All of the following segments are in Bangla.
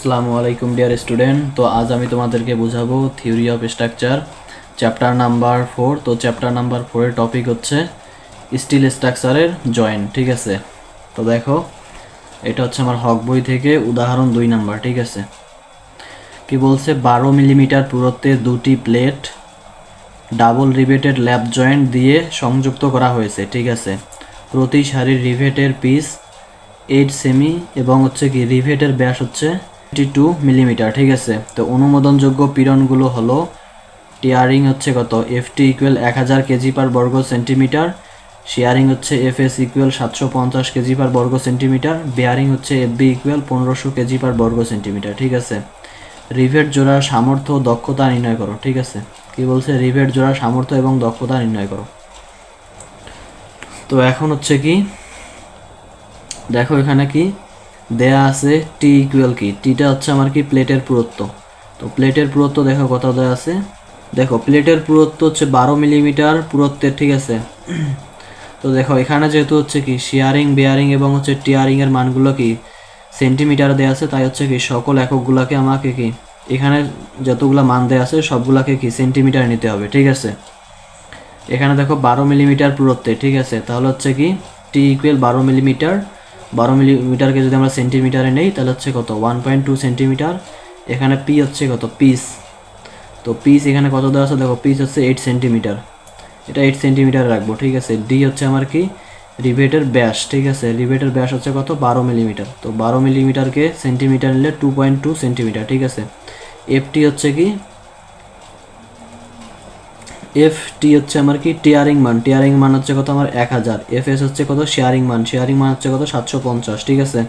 আসসালামু আলাইকুম ডিয়ার স্টুডেন্ট তো আজ আমি তোমাদেরকে বোঝাবো theory of structure chapter number four তো চ্যাপ্টার নাম্বার ফোরের টপিক হচ্ছে স্টিল স্ট্রাকচারের জয়েন্ট ঠিক আছে? তো দেখো, এটা হচ্ছে আমার হক বই থেকে উদাহরণ দুই নাম্বার, ঠিক আছে? কি বলছে? বারো মিলিমিটার পুরুত্বের দুটি plate double riveted lap joint দিয়ে সংযুক্ত করা হয়েছে, ঠিক আছে? প্রতি সারির রিভেটের পিস এইট সেমি এবং হচ্ছে কি রিভেটের ব্যাস হচ্ছে টু মিলিমিটার, ঠিক আছে? তো অনুমোদনযোগ্য পীড়নগুলো হলো, টিয়ারিং হচ্ছে কত? এফটি ইকুয়াল এক হাজার কেজি পার বর্গ সেন্টিমিটার, শেয়ারিং হচ্ছে এফ এস ইকুয়াল সাতশো পঞ্চাশ কেজি পার বর্গ সেন্টিমিটার, বেয়ারিং হচ্ছে এফ বি ইকুয়াল পনেরোশো কেজি পার বর্গ সেন্টিমিটার, ঠিক আছে? রিভেট জোড়ার সামর্থ্য দক্ষতা নির্ণয় করো, ঠিক আছে? কি বলছে? রিভেট জোড়ার সামর্থ্য এবং দক্ষতা নির্ণয় করো। তো এখন হচ্ছে কি? দেখো এখানে কি? দেয়া আছে টি ইকুয়াল কি? টিটা হচ্ছে আমার কি? প্লেটের পুরুত্ব। তো প্লেটের পুরুত্ব দেখো কত দেওয়া আছে। দেখো প্লেটের পুরুত্ব হচ্ছে বারো মিলিমিটার পুরুত্বের, ঠিক আছে? তো দেখো, এখানে যেহেতু হচ্ছে কি শেয়ারিং বেয়ারিং এবং হচ্ছে টিয়ারিংয়ের মানগুলো কি সেন্টিমিটার দেওয়া আছে, তাই হচ্ছে কি, সকল এককগুলোকে আমাকে কি, এখানে যতগুলো মান দেওয়া আছে, সবগুলাকে কি সেন্টিমিটার নিতে হবে, ঠিক আছে? এখানে দেখো, বারো মিলিমিটার পুরুত্বে, ঠিক আছে? তাহলে হচ্ছে কি টি ইকুয়াল বারো মিলিমিটার বারো মিলিমিটারকে যদি আমরা সেন্টিমিটারে নেই, তাহলে হচ্ছে কত? One point two centimetre. এখানে পি হচ্ছে কত? পিস তো পিস এখানে কত দেওয়া আছে? দেখো পিস হচ্ছে এইট সেন্টিমিটার। এটা এইট সেন্টিমিটার রাখব, ঠিক আছে? ডি হচ্ছে আমার কি? রিভেটের ব্যাস ঠিক আছে? রিভেটের ব্যাস হচ্ছে কত? বারো মিলিমিটার। তো বারো মিলিমিটারকে সেন্টিমিটার নিলে টু পয়েন্ট টু সেন্টিমিটার, ঠিক আছে? এফটি হচ্ছে কি? এফ টি হচ্ছে আমার কি? টিয়ারিং মান টিয়ারিং মান হচ্ছে কত? আমার এক হাজার। এফ এস হচ্ছে কত? শেয়ারিং মান শেয়ারিং মান হচ্ছে কত? সাতশো পঞ্চাশ। ঠিক আছে?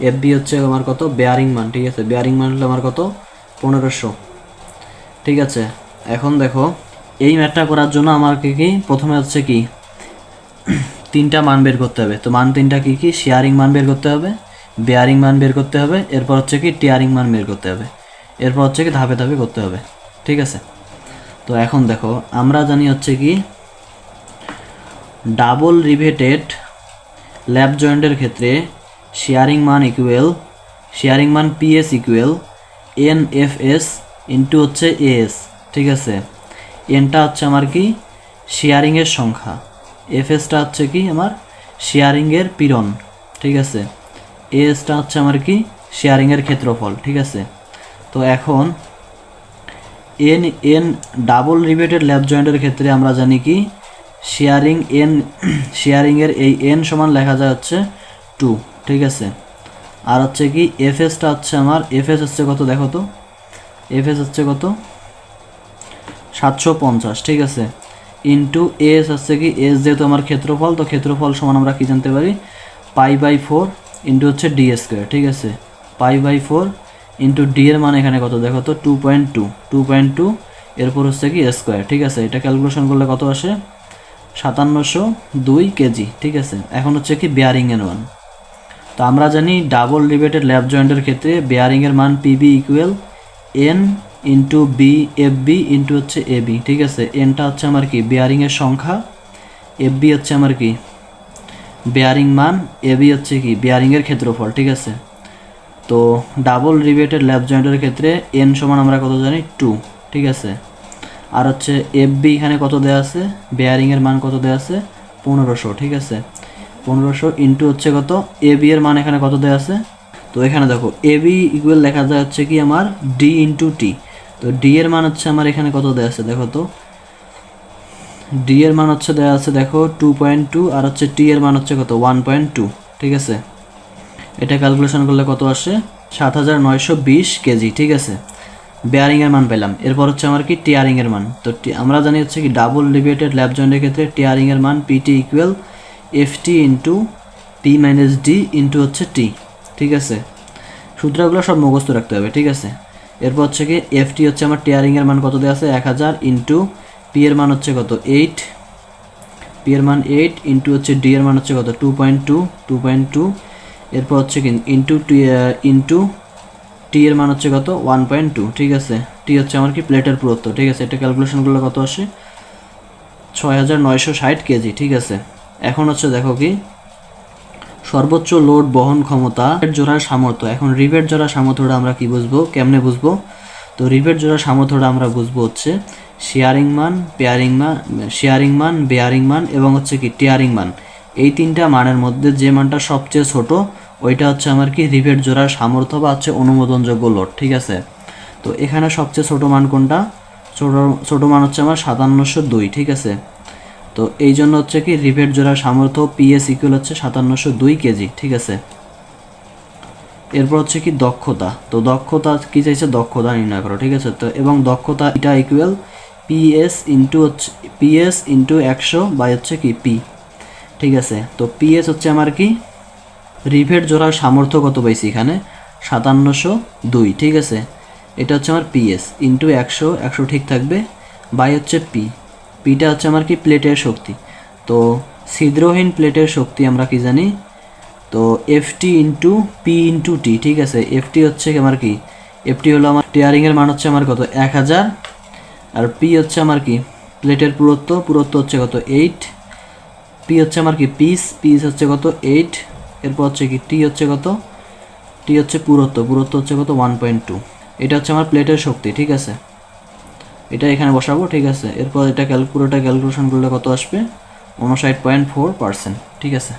এফ বি হচ্ছে আমার কত? বেয়ারিং মান ঠিক আছে? বেয়ারিং মান হলো আমার কত? পনেরোশো। ঠিক আছে? এখন দেখো, এই ম্যাথটা করার জন্য আমাকে কি? প্রথমে হচ্ছে কি? তিনটা মান বের করতে হবে। তো মান তিনটা কি কি? শেয়ারিং মান বের করতে হবে বেয়ারিং মান বের করতে হবে, এরপর হচ্ছে কি? টিয়ারিং মান বের করতে হবে। এরপর হচ্ছে কি? ধাপে ধাপে করতে হবে। ঠিক আছে? তো এখন দেখো, আমরা জানি হচ্ছে কি ডাবল রিভেটেড ল্যাব জয়েন্টের ক্ষেত্রে শেয়ারিং মান ইকুয়েল শেয়ারিং মান P S equal N F S into হচ্ছে এস ঠিক আছে? এনটা হচ্ছে আমার কি? শেয়ারিংয়ের সংখ্যা। এফ এসটা হচ্ছে কি? আমার শেয়ারিংয়ের পীড়ন, ঠিক আছে? এসটা হচ্ছে আমার কি? শেয়ারিংয়ের ক্ষেত্রফল, ঠিক আছে? তো এখন N N, double riveted lap জয়েন্টের ক্ষেত্রে আমরা জানি কি? শেয়ারিং এন, শেয়ারিংয়ের এই এন সমান লেখা যায় হচ্ছে টু, ঠিক আছে? আর হচ্ছে কি এফ এসটা হচ্ছে আমার এফ এস হচ্ছে কত দেখো তো? এফ এস হচ্ছে কত? সাতশো পঞ্চাশ, ঠিক আছে? ইন্টু এস হচ্ছে কি, এস যেহেতু আমার ক্ষেত্রফল, তো ক্ষেত্রফল সমান আমরা কি জানতে পারি? পাই বাই ফোর ইন্টু হচ্ছে ডি স্কোয়ার, ঠিক আছে? Pi by four into D এর মান এখানে কত? দেখো তো two point two two point two এরপর হচ্ছে কি স্কোয়ার ঠিক আছে? এটা ক্যালকুলেশন করলে কত আসে? সাতান্নশো দুই কেজি, ঠিক আছে? এখন হচ্ছে কি বেয়ারিং এর মান। তো আমরা জানি ডাবল রিবেটেড ল্যাব জয়েন্টের ক্ষেত্রে বেয়ারিং এর মান PB equal N into B F B into হচ্ছে এ বি ঠিক আছে? এনটা হচ্ছে আমার কি? বেয়ারিং এর সংখ্যা। এফ বি হচ্ছে আমার কি? বেয়ারিং মান এ বি হচ্ছে কি? বেয়ারিং এর ক্ষেত্রফল, ঠিক আছে? তো ডাবল রিবেটেড ল্যাব জয়েন্টের ক্ষেত্রে এন সমান আমরা কত জানি? টু ঠিক আছে? আর হচ্ছে এফ বি এখানে কত দেওয়া আছে? বেয়ারিংয়ের মান কত দেওয়া আছে? পনেরোশো, ঠিক আছে? পনেরোশো ইন্টু হচ্ছে কত? এ বি এর মান এখানে কত দেওয়া আছে? তো এখানে দেখো এ বি ইকুয়াল লেখা যায় হচ্ছে কি আমার ডি ইন্টু টি তো ডি এর মান হচ্ছে আমার এখানে কত দেওয়া আছে, দেখো তো? ডি এর মান হচ্ছে দেওয়া আছে, দেখো টু পয়েন্ট টু আর হচ্ছে টি এর মান হচ্ছে কত? ওয়ান পয়েন্ট টু ঠিক আছে? এটা ক্যালকুলেশন করলে কত আসে? সাত হাজার নয়শো বিশ কেজি, ঠিক আছে? বেয়ারিংয়ের মান পেলাম। এরপর হচ্ছে আমার কি? টিয়ারিংয়ের মান। তো আমরা জানি হচ্ছে কি ডাবল লিভেটেড ল্যাব জয়েন্টের ক্ষেত্রে টিয়ারিংয়ের মান PT equal F T into P minus D into হচ্ছে টি ঠিক আছে? সূত্রগুলো সব মুখস্থ রাখতে হবে, ঠিক আছে? এরপর হচ্ছে কি এফ টি হচ্ছে আমার টিয়ারিংয়ের মান কত দেওয়া আছে? এক হাজার ইন্টু পি এর মান হচ্ছে কত? এইট পি এর মান এইট ইন্টু হচ্ছে ডি এর মান হচ্ছে কত? Two point two two point two এরপর হচ্ছে কি ইন্টু টি ইন্টু টি এর মান হচ্ছে কত? ওয়ান পয়েন্ট টু ঠিক আছে? টি হচ্ছে আমার কি? প্লেটের পুরুত্ব, ঠিক আছে? এটা ক্যালকুলেশন করলে কত আসে? ছয় হাজার নয়শো ষাট কেজি, ঠিক আছে? এখন হচ্ছে দেখো কি, সর্বোচ্চ লোড বহন ক্ষমতা জোড়ার সামর্থ্য। এখন রিভেট জোড়ার সামর্থ্যটা আমরা কি বুঝব? কেমনে বুঝব? তো রিভেট জোড়ার সামর্থ্যটা আমরা বুঝব হচ্ছে শেয়ারিং মান পেয়ারিং মান শেয়ারিং মান বেয়ারিং মান, এবং হচ্ছে কি টিয়ারিং মান। এই তিনটা মানের মধ্যে যে মানটা সবচেয়ে ছোট, ওইটা হচ্ছে আমার কি রিভেট জোড়ার সামর্থ্য বা হচ্ছে অনুমোদনযোগ্য লোড, ঠিক আছে? তো এখানে সবচেয়ে ছোট মান কোনটা? ছোট ছোট মান হচ্ছে আমার সাতান্নশো দুই, ঠিক আছে? তো এই জন্য হচ্ছে কি রিভেট জোড়ার সামর্থ্য পিএস ইকুয়াল হচ্ছে সাতান্নশো দুই কেজি, ঠিক আছে? এরপর হচ্ছে কি দক্ষতা, তো দক্ষতা কি চাইছে? দক্ষতা নির্ণয় করো, ঠিক আছে? তো এবং দক্ষতা এটা ইকুয়াল পিএস ইন্টু হচ্ছে, পিএস ইন্টু একশো বাই হচ্ছে কি পি। ঠিক আছে, তো পিএস হচ্ছে আমার কি? রিভেট জোড়ার সামর্থ্য কত পাইছি এখানে? সাতান্নশো দুই, ঠিক আছে? এটা হচ্ছে আমার পিএস ইন্টু একশো একশো ঠিক থাকবে। বাই হচ্ছে পি পিটা হচ্ছে আমার কি? প্লেটের শক্তি। তো ছিদ্রহীন প্লেটের শক্তি আমরা কি জানি? তো FT into P into T ঠিক আছে? এফটি হচ্ছে আমার কি? এফটি হলো আমার টিয়ারিংয়ের মান হচ্ছে আমার কত? এক হাজার। আর পি হচ্ছে আমার কি? প্লেটের পুরত্ব, পুরুত্ব হচ্ছে কত? এইট পি হচ্ছে আমার কি? পিস পিস হচ্ছে কত? এইট এরপর হচ্ছে কি? টি হচ্ছে কত? টি হচ্ছে পুরত্ব। পুরত্ব হচ্ছে কত? ওয়ান পয়েন্ট টু এটা হচ্ছে আমার প্লেটের শক্তি, ঠিক আছে? এটা এখানে বসাবো, ঠিক আছে? এরপর এটা ক্যালকুলেটার ক্যালকুলেশন করলে কত আসবে? উনষাট পয়েন্ট ফোর পার্সেন্ট ঠিক আছে?